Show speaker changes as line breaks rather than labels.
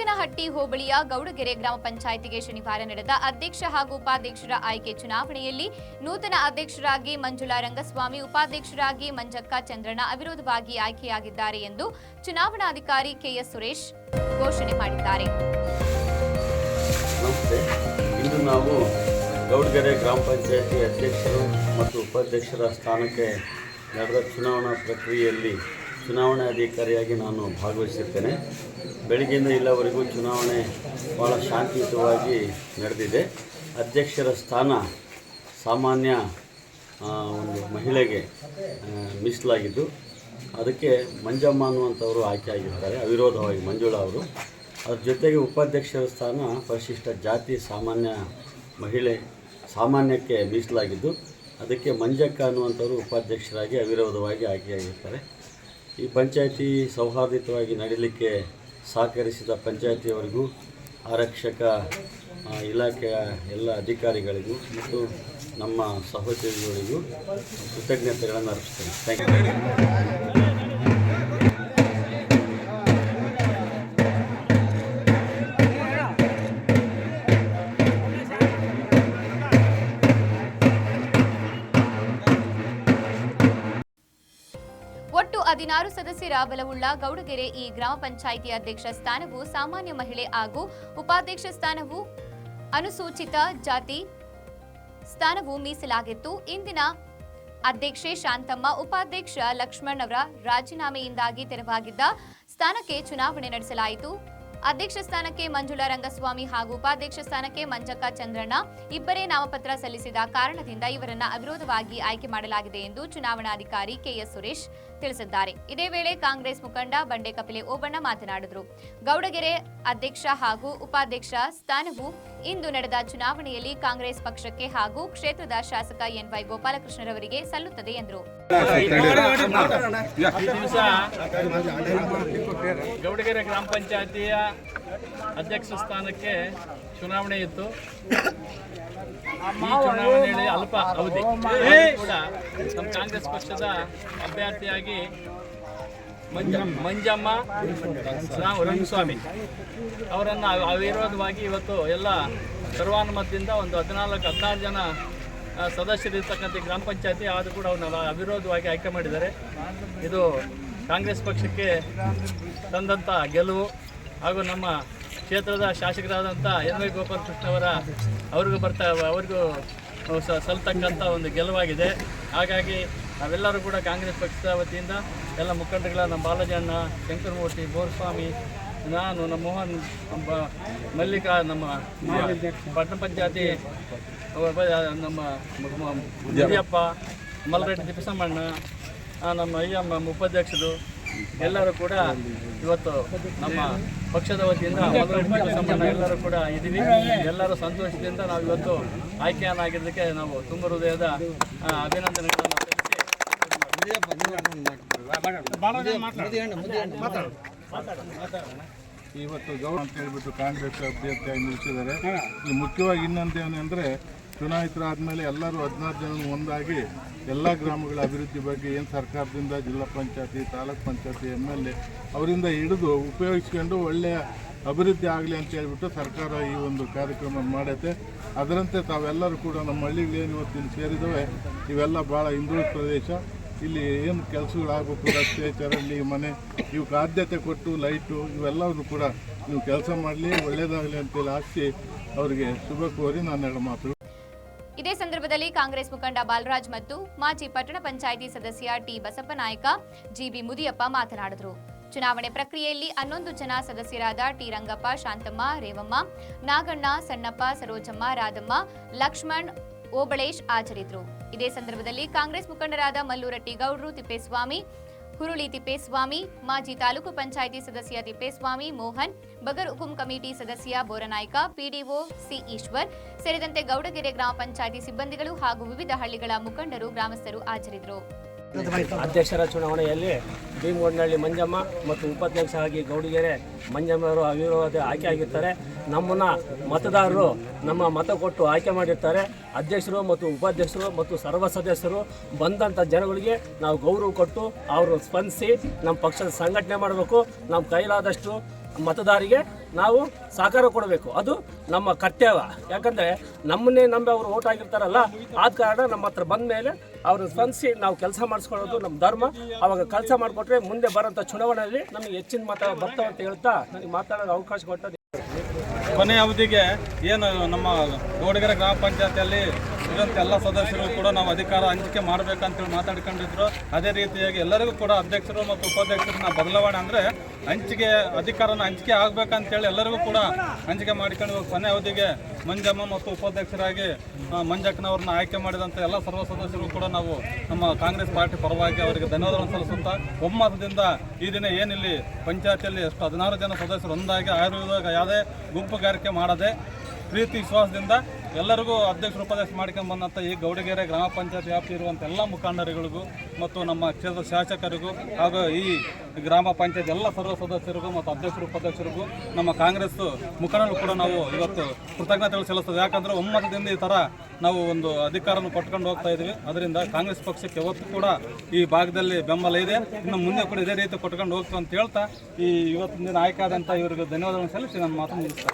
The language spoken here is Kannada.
ಗೌಡಗೆರೆ ಗ್ರಾಮ ಪಂಚಾಯಿತಿಗೆ ಶನಿವಾರ ನಡೆದ ಅಧ್ಯಕ್ಷ ಹಾಗೂ ಉಪಾಧ್ಯಕ್ಷರ ಆಯ್ಕೆ ಚುನಾವಣೆಯಲ್ಲಿ ನೂತನ ಅಧ್ಯಕ್ಷರಾಗಿ ಮಂಜುಳಾ ರಂಗಸ್ವಾಮಿ, ಉಪಾಧ್ಯಕ್ಷರಾಗಿ ಮಂಜಕ್ಕ ಚಂದ್ರಣ್ಣ ಅವಿರೋಧವಾಗಿ ಆಯ್ಕೆಯಾಗಿದ್ದಾರೆ ಎಂದು ಚುನಾವಣಾಧಿಕಾರಿ ಕೆಎಸ್ ಸುರೇಶ್ ಘೋಷಣೆ ಮಾಡಿದ್ದಾರೆ.
ಇಂದು ನಾವು ಗೌಡಗೆರೆ ಗ್ರಾಮ ಪಂಚಾಯಿತಿ ಅಧ್ಯಕ್ಷರು ಮತ್ತು ಉಪಾಧ್ಯಕ್ಷರ ಸ್ಥಾನಕ್ಕೆ ನಡೆದ ಚುನಾವಣಾ ಪ್ರಕ್ರಿಯೆಯಲ್ಲಿ ಚುನಾವಣಾಧಿಕಾರಿಯಾಗಿ ನಾನು ಭಾಗವಹಿಸಿರ್ತೇನೆ. ಬೆಳಗ್ಗೆಯಿಂದ ಇಲ್ಲವರೆಗೂ ಚುನಾವಣೆ ಭಾಳ ಶಾಂತಿಯುತವಾಗಿ ನಡೆದಿದೆ. ಅಧ್ಯಕ್ಷರ ಸ್ಥಾನ ಸಾಮಾನ್ಯ ಒಂದು ಮಹಿಳೆಗೆ ಮೀಸಲಾಗಿದ್ದು, ಅದಕ್ಕೆ ಮಂಜಮ್ಮ ಅನ್ನುವಂಥವರು ಆಯ್ಕೆ ಆಗಿರ್ತಾರೆ ಅವಿರೋಧವಾಗಿ ಮಂಜುಳಾ ಅವರು. ಅದ್ರ ಜೊತೆಗೆ ಉಪಾಧ್ಯಕ್ಷರ ಸ್ಥಾನ ಪರಿಶಿಷ್ಟ ಜಾತಿ ಸಾಮಾನ್ಯ ಮಹಿಳೆ ಸಾಮಾನ್ಯಕ್ಕೆ ಮೀಸಲಾಗಿದ್ದು, ಅದಕ್ಕೆ ಮಂಜಕ್ಕ ಅನ್ನುವಂಥವರು ಉಪಾಧ್ಯಕ್ಷರಾಗಿ ಅವಿರೋಧವಾಗಿ ಆಯ್ಕೆಯಾಗಿರ್ತಾರೆ ಈ ಪಂಚಾಯತಿ ಸೌಹಾರ್ದಿತವಾಗಿ ನಡೀಲಿಕ್ಕೆ ಸಹಕರಿಸಿದ ಪಂಚಾಯಿತಿಯವರಿಗೂ, ಆರಕ್ಷಕ ಇಲಾಖೆಯ ಎಲ್ಲ ಅಧಿಕಾರಿಗಳಿಗೂ ಮತ್ತು ನಮ್ಮ ಸಹೋದ್ಯೋಗಿಗಳಿಗೂ ಕೃತಜ್ಞತೆಗಳನ್ನು ಅರ್ಪಿಸ್ತೇನೆ. ಥ್ಯಾಂಕ್ ಯು
ಹದಿನಾರು ಸದಸ್ಯರ ಬಲವುಳ್ಳ ಗೌಡಗೆರೆ ಈ ಗ್ರಾಮ ಪಂಚಾಯಿತಿ ಅಧ್ಯಕ್ಷ ಸ್ಥಾನವು ಸಾಮಾನ್ಯ ಮಹಿಳೆ ಹಾಗೂ ಉಪಾಧ್ಯಕ್ಷ ಸ್ಥಾನವು ಅನುಸೂಚಿತ ಜಾತಿ ಸ್ಥಾನವು ಮೀಸಲಾಗಿತ್ತು. ಇಂದಿನ ಅಧ್ಯಕ್ಷೆ ಶಾಂತಮ್ಮ, ಉಪಾಧ್ಯಕ್ಷ ಲಕ್ಷ್ಮಣ್ ಅವರ ರಾಜೀನಾಮೆಯಿಂದಾಗಿ ತೆರವಾಗಿದ್ದ ಸ್ಥಾನಕ್ಕೆ ಚುನಾವಣೆ ನಡೆಸಲಾಯಿತು. ಅಧ್ಯಕ್ಷ ಸ್ಥಾನಕ್ಕೆ ಮಂಜುಳಾ ರಂಗಸ್ವಾಮಿ ಹಾಗೂ ಉಪಾಧ್ಯಕ್ಷ ಸ್ಥಾನಕ್ಕೆ ಮಂಜಕ್ಕ ಚಂದ್ರಣ್ಣ ಇಬ್ಬರೇ ನಾಮಪತ್ರ ಸಲ್ಲಿಸಿದ ಕಾರಣದಿಂದ ಇವರನ್ನ ಅವಿರೋಧವಾಗಿ ಆಯ್ಕೆ ಮಾಡಲಾಗಿದೆ ಎಂದು ಚುನಾವಣಾಧಿಕಾರಿ ಕೆಎಸ್ ಸುರೇಶ್ ತಿಳಿಸಿದ್ದಾರೆ. ಇದೇ ವೇಳೆ ಕಾಂಗ್ರೆಸ್ ಮುಖಂಡ ಬಂಡೆ ಕಪಿಲೆ ಓಬಣ್ಣ ಮಾತನಾಡಿದರು. ಗೌಡಗೆರೆ ಅಧ್ಯಕ್ಷ ಹಾಗೂ ಉಪಾಧ್ಯಕ್ಷ ಸ್ಥಾನವು ಇಂದು ನಡೆದ ಚುನಾವಣೆಯಲ್ಲಿ ಕಾಂಗ್ರೆಸ್ ಪಕ್ಷಕ್ಕೆ ಹಾಗೂ ಕ್ಷೇತ್ರದ ಶಾಸಕ ಎನ್ವೈ ಗೋಪಾಲಕೃಷ್ಣರವರಿಗೆ ಸಲ್ಲುತ್ತದೆ ಎಂದರು.
ಗೌಡಗೆರೆ ಗ್ರಾಮ ಪಂಚಾಯತಿಯ ಅಧ್ಯಕ್ಷ ಸ್ಥಾನಕ್ಕೆ ಚುನಾವಣೆ ಇತ್ತು. ಈ ಚುನಾವಣೆಯಲ್ಲಿ ಅಲ್ಪ ಅವಧಿ. ಕೂಡ ನಮ್ಮ ಕಾಂಗ್ರೆಸ್ ಪಕ್ಷದ ಅಭ್ಯರ್ಥಿಯಾಗಿ ಮಂಜ ಮಂಜಮ್ಮ ರಂಗಸ್ವಾಮಿ ಅವರನ್ನು ಅವಿರೋಧವಾಗಿ ಇವತ್ತು ಎಲ್ಲ ಸರ್ವಾನುಮತದಿಂದ ಒಂದು ಹದಿನಾಲ್ಕು, ಹದಿನಾರು ಜನ ಸದಸ್ಯರಿರ್ತಕ್ಕಂಥ ಗ್ರಾಮ ಪಂಚಾಯತಿ ಆದರೂ ಕೂಡ ಅವ್ರನ್ನ ಅವಿರೋಧವಾಗಿ ಆಯ್ಕೆ ಮಾಡಿದ್ದಾರೆ. ಇದು ಕಾಂಗ್ರೆಸ್ ಪಕ್ಷಕ್ಕೆ ತಂದಂಥ ಗೆಲುವು ಹಾಗೂ ನಮ್ಮ ಕ್ಷೇತ್ರದ ಶಾಸಕರಾದಂಥ ಎನ್ ವೈ ಗೋಪಾಲಕೃಷ್ಣ ಅವರ ಅವ್ರಿಗೂ ಬರ್ತಾ, ಅವ್ರಿಗೂ ಸಲ್ತಕ್ಕಂಥ ಒಂದು ಗೆಲುವಾಗಿದೆ. ಹಾಗಾಗಿ ನಾವೆಲ್ಲರೂ ಕೂಡ ಕಾಂಗ್ರೆಸ್ ಪಕ್ಷದ ವತಿಯಿಂದ ಎಲ್ಲ ಮುಖಂಡರುಗಳ, ನಮ್ಮ ಬಾಲಜಣ್ಣ, ಶಂಕರಮೂರ್ತಿ, ಬೋರ್ಸ್ವಾಮಿ, ನಾನು, ನಮ್ಮ ಮೋಹನ್ ಮಲ್ಲಿಕಾ, ನಮ್ಮ ಪಟ್ಟಣ ಪಂಚಾಯತಿ ನಮ್ಮ ಮುದಿಯಪ್ಪ ಮಲ್ಲರೆಡ್ಡಿ ತಿಪ್ಪಸಮ್ಮಣ್ಣ ನಮ್ಮ ಅಯ್ಯಮ್ಮ ಉಪಾಧ್ಯಕ್ಷರು ಎಲ್ಲರೂ ಕೂಡ ಇವತ್ತು ನಮ್ಮ ಪಕ್ಷದ ವತಿಯಿಂದ ಮಲ್ಲರೆಡ್ಡಿ ಎಲ್ಲರೂ ಕೂಡ ಇದ್ದೀವಿ. ಎಲ್ಲರೂ ಸಂತೋಷದಿಂದ ನಾವು ಇವತ್ತು ಆಯ್ಕೆಯನ್ನಾಗಿದ್ದಕ್ಕೆ ನಾವು ತುಂಬ ಹೃದಯದ ಅಭಿನಂದನೆಗಳನ್ನು
ಇವತ್ತು ಗೌರವ ಅಂತ ಹೇಳ್ಬಿಟ್ಟು ಕಾಂಗ್ರೆಸ್ ಅಭ್ಯರ್ಥಿಯಾಗಿ ನಿಲ್ಲಿಸಿದ್ದಾರೆ ಮುಖ್ಯವಾಗಿ ಇನ್ನೊಂದೇನೆಂದ್ರೆ ಚುನಾಯಿತರಾದ್ಮೇಲೆ ಎಲ್ಲರೂ ಹದಿನಾರು ಜನ ಒಂದಾಗಿ ಎಲ್ಲ ಗ್ರಾಮಗಳ ಅಭಿವೃದ್ಧಿ ಬಗ್ಗೆ ಏನು ಸರ್ಕಾರದಿಂದ ಜಿಲ್ಲಾ ಪಂಚಾಯತಿ, ತಾಲೂಕ್ ಪಂಚಾಯತಿ, ಎಂ ಎಲ್ ಎ ಅವರಿಂದ ಹಿಡಿದು ಉಪಯೋಗಿಸ್ಕೊಂಡು ಒಳ್ಳೆಯ ಅಭಿವೃದ್ಧಿ ಆಗಲಿ ಅಂತ ಹೇಳ್ಬಿಟ್ಟು ಸರ್ಕಾರ ಈ ಒಂದು ಕಾರ್ಯಕ್ರಮ ಮಾಡೈತೆ. ಅದರಂತೆ ತಾವೆಲ್ಲರೂ ಕೂಡ ನಮ್ಮ ಹಳ್ಳಿಗಳೇನು ಇವತ್ತಿನ ಸೇರಿದವೆ, ಇವೆಲ್ಲ ಭಾಳ ಹಿಂದುಳಿದ ಪ್ರದೇಶ. ಇಲ್ಲಿ ಏನು ಕೆಲಸಗಳಾಗಬೇಕು ರಸ್ತೆ ಚರಂಡಿ, ಮನೆ ಇವಕ್ಕೆ ಆದ್ಯತೆ ಕೊಟ್ಟು ಲೈಟು ಇವೆಲ್ಲವನ್ನು ಕೂಡ ನೀವು ಕೆಲಸ ಮಾಡಲಿ ಒಳ್ಳೆಯದಾಗಲಿ ಅಂತೇಳಿ ಹಾಕಿ ಅವರಿಗೆ ಶುಭ ಕೋರಿ ನಾನು ಎರಡು ಮಾತು.
ಇದೇ ಸಂದರ್ಭದಲ್ಲಿ ಕಾಂಗ್ರೆಸ್ ಮುಖಂಡ ಬಾಲರಾಜ್ ಮತ್ತು ಮಾಜಿ ಪಟ್ಟಣ ಪಂಚಾಯಿತಿ ಸದಸ್ಯ ಟಿ ಬಸಪ್ಪ ನಾಯಕ ಜಿಬಿ ಮುದಿಯಪ್ಪ ಮಾತನಾಡಿದರು. ಚುನಾವಣೆ ಪ್ರಕ್ರಿಯೆಯಲ್ಲಿ ಹನ್ನೊಂದು ಜನ ಸದಸ್ಯರಾದ ಟಿ ರಂಗಪ್ಪ, ಶಾಂತಮ್ಮ, ರೇವಮ್ಮ, ನಾಗಣ್ಣ, ಸಣ್ಣಪ್ಪ, ಸರೋಜಮ್ಮ, ರಾಧಮ್ಮ, ಲಕ್ಷ್ಮಣ್, ಓಬಳೇಶ್ ಹಾಜರಿದ್ದರು. ಇದೇ ಸಂದರ್ಭದಲ್ಲಿ ಕಾಂಗ್ರೆಸ್ ಮುಖಂಡರಾದ ಮಲ್ಲೂರಟ್ಟಿ ಗೌಡ್ರು ತಿಪ್ಪೇಸ್ವಾಮಿ ಹುರುಳಿ ತಿಪ್ಪೇಸ್ವಾಮಿ, ಮಾಜಿ ತಾಲೂಕು ಪಂಚಾಯಿತಿ ಸದಸ್ಯ ತಿಪ್ಪೇಸ್ವಾಮಿ, ಮೋಹನ್, ಬಗರ್ ಹುಕುಂ ಕಮಿಟಿ ಸದಸ್ಯ ಬೋರನಾಯ್ಕ, ಪಿಡಿಒ ಸಿ ಈಶ್ವರ್ ಸೇರಿದಂತೆ ಗೌಡಗೆರೆ ಗ್ರಾಮ ಪಂಚಾಯಿತಿ ಸಿಬ್ಬಂದಿಗಳು ಹಾಗೂ ವಿವಿಧ ಹಳ್ಳಿಗಳ ಮುಖಂಡರು, ಗ್ರಾಮಸ್ಥರು ಹಾಜರಿದ್ದರು.
ಅಧ್ಯಕ್ಷರ ಚುನಾವಣೆಯಲ್ಲಿ ಭೀಮಗೊಂಡನಹಳ್ಳಿ ಮಂಜಮ್ಮ ಮತ್ತು ಉಪಾಧ್ಯಕ್ಷರಾಗಿ ಗೌಡಿಗೆರೆ ಮಂಜಮ್ಮವರು ಅವಿರೋಧ ಆಯ್ಕೆ ಆಗಿರ್ತಾರೆ. ನಮ್ಮನ್ನು ಮತದಾರರು ನಮ್ಮ ಮತ ಕೊಟ್ಟು ಆಯ್ಕೆ ಮಾಡಿರ್ತಾರೆ. ಅಧ್ಯಕ್ಷರು ಮತ್ತು ಉಪಾಧ್ಯಕ್ಷರು ಮತ್ತು ಸರ್ವ ಸದಸ್ಯರು ಬಂದಂಥ ಜನಗಳಿಗೆ ನಾವು ಗೌರವ ಕೊಟ್ಟು ಅವರು ಸ್ಪಂದಿಸಿ ನಮ್ಮ ಪಕ್ಷದ ಸಂಘಟನೆ ಮಾಡಬೇಕು. ನಮ್ಮ ಕೈಲಾದಷ್ಟು ಮತದಾರಿಗೆ ನಾವು ಸಹಕಾರ ಕೊಡಬೇಕು. ಅದು ನಮ್ಮ ಕರ್ತವ್ಯ. ಯಾಕಂದರೆ ನಮ್ಮನ್ನೇ ನಂಬಿ ಅವರು ಓಟ್ ಆಗಿರ್ತಾರಲ್ಲ, ಆದ ಕಾರಣ ನಮ್ಮ ಹತ್ರ ಬಂದ ಮೇಲೆ ಅವರು ಸ್ಪಂದಿಸಿ ನಾವು ಕೆಲಸ ಮಾಡಿಸ್ಕೊಳ್ಳೋದು ನಮ್ಮ ಧರ್ಮ. ಅವಾಗ ಕೆಲಸ ಮಾಡಿಕೊಟ್ರೆ ಮುಂದೆ ಬರೋಂಥ ಚುನಾವಣೆಯಲ್ಲಿ ನಮಗೆ ಹೆಚ್ಚಿನ ಮತ ಬರ್ತಾವಂತ ಅಂತ ಹೇಳ್ತಾ ನನಗೆ ಮಾತಾಡೋದು ಅವಕಾಶ ಕೊಟ್ಟದ್ದು
ಕೊನೆಯ ಅವಧಿಗೆ ಏನು ನಮ್ಮ ಗೌಡಗೆರೆ ಗ್ರಾಮ ಪಂಚಾಯತಿಯಲ್ಲಿ ಇರುವಂಥ ಎಲ್ಲ ಸದಸ್ಯರು ಕೂಡ ನಾವು ಅಧಿಕಾರ ಹಂಚಿಕೆ ಮಾಡಬೇಕಂತೇಳಿ ಮಾತಾಡ್ಕೊಂಡಿದ್ರು. ಅದೇ ರೀತಿಯಾಗಿ ಎಲ್ಲರಿಗೂ ಕೂಡ ಅಧ್ಯಕ್ಷರು ಮತ್ತು ಉಪಾಧ್ಯಕ್ಷರನ್ನ ಬದಲಾವಣೆ ಅಂದರೆ ಹಂಚಿಕೆ, ಅಧಿಕಾರನ ಹಂಚಿಕೆ ಆಗಬೇಕಂತೇಳಿ ಎಲ್ಲರಿಗೂ ಕೂಡ ಹಂಚಿಕೆ ಮಾಡಿಕೊಂಡು ಕೊನೆ ಅವಧಿಗೆ ಮಂಜಮ್ಮ ಮತ್ತು ಉಪಾಧ್ಯಕ್ಷರಾಗಿ ಮಂಜಕ್ಕನವ್ರನ್ನ ಆಯ್ಕೆ ಮಾಡಿದಂಥ ಎಲ್ಲ ಸರ್ವ ಸದಸ್ಯರು ಕೂಡ ನಾವು ನಮ್ಮ ಕಾಂಗ್ರೆಸ್ ಪಾರ್ಟಿ ಪರವಾಗಿ ಅವರಿಗೆ ಧನ್ಯವಾದಗಳನ್ನು ಸಲ್ಲಿಸುತ್ತಾ, ಒಮ್ಮತದಿಂದ ಈ ದಿನ ಏನಿಲ್ಲಿ ಪಂಚಾಯತಿಯಲ್ಲಿ ಎಷ್ಟು ಹದಿನಾರು ಜನ ಸದಸ್ಯರು ಒಂದಾಗಿ ಆಯುರ್ವೇದ ಯಾವುದೇ ಗುಂಪುಗಾರಿಕೆ ಮಾಡದೆ, ಪ್ರೀತಿ, ವಿಶ್ವಾಸದಿಂದ ಎಲ್ಲರಿಗೂ ಅಧ್ಯಕ್ಷರು ಉಪಾಧ್ಯಕ್ಷ ಮಾಡ್ಕೊಂಡು ಬಂದಂಥ ಈ ಗೌಡಗೆರೆ ಗ್ರಾಮ ಪಂಚಾಯತ್ ವ್ಯಾಪ್ತಿ ಇರುವಂಥ ಎಲ್ಲ ಮುಖಂಡರುಗಳಿಗೂ ಮತ್ತು ನಮ್ಮ ಕ್ಷೇತ್ರದ ಶಾಸಕರಿಗೂ ಹಾಗೂ ಈ ಗ್ರಾಮ ಪಂಚಾಯತ್ ಎಲ್ಲ ಸರ್ವ ಸದಸ್ಯರಿಗೂ ಮತ್ತು ಅಧ್ಯಕ್ಷರು ಉಪಾಧ್ಯಕ್ಷರಿಗೂ ನಮ್ಮ ಕಾಂಗ್ರೆಸ್ ಮುಖಂಡರು ಕೂಡ ನಾವು ಇವತ್ತು ಕೃತಜ್ಞತೆಗಳು ಸಲ್ಲಿಸ್ತದೆ ಯಾಕಂದರೆ ಒಮ್ಮತದಿಂದ ಈ ಥರ ನಾವು ಒಂದು ಅಧಿಕಾರವನ್ನು ಕೊಟ್ಕೊಂಡು ಹೋಗ್ತಾ ಇದ್ದೀವಿ ಅದರಿಂದ ಕಾಂಗ್ರೆಸ್ ಪಕ್ಷಕ್ಕೆ ಯಾವತ್ತು ಕೂಡ ಈ ಭಾಗದಲ್ಲಿ ಬೆಂಬಲ ಇದೆ. ಇನ್ನು ಮುಂದೆ ಕೂಡ ಇದೇ ರೀತಿ ಕೊಟ್ಕೊಂಡು ಹೋಗ್ತೀವಿ ಅಂತ ಹೇಳ್ತಾ ಈ ಇವತ್ತಿನ ದಿನ ಆಯ್ಕೆ ಆದಂಥ ಇವರಿಗೆ ಧನ್ಯವಾದಗಳನ್ನು ಸಲ್ಲಿಸಿ. ನನ್ನ ಮಾತು ಮುಗಿಸ್ತಾರೆ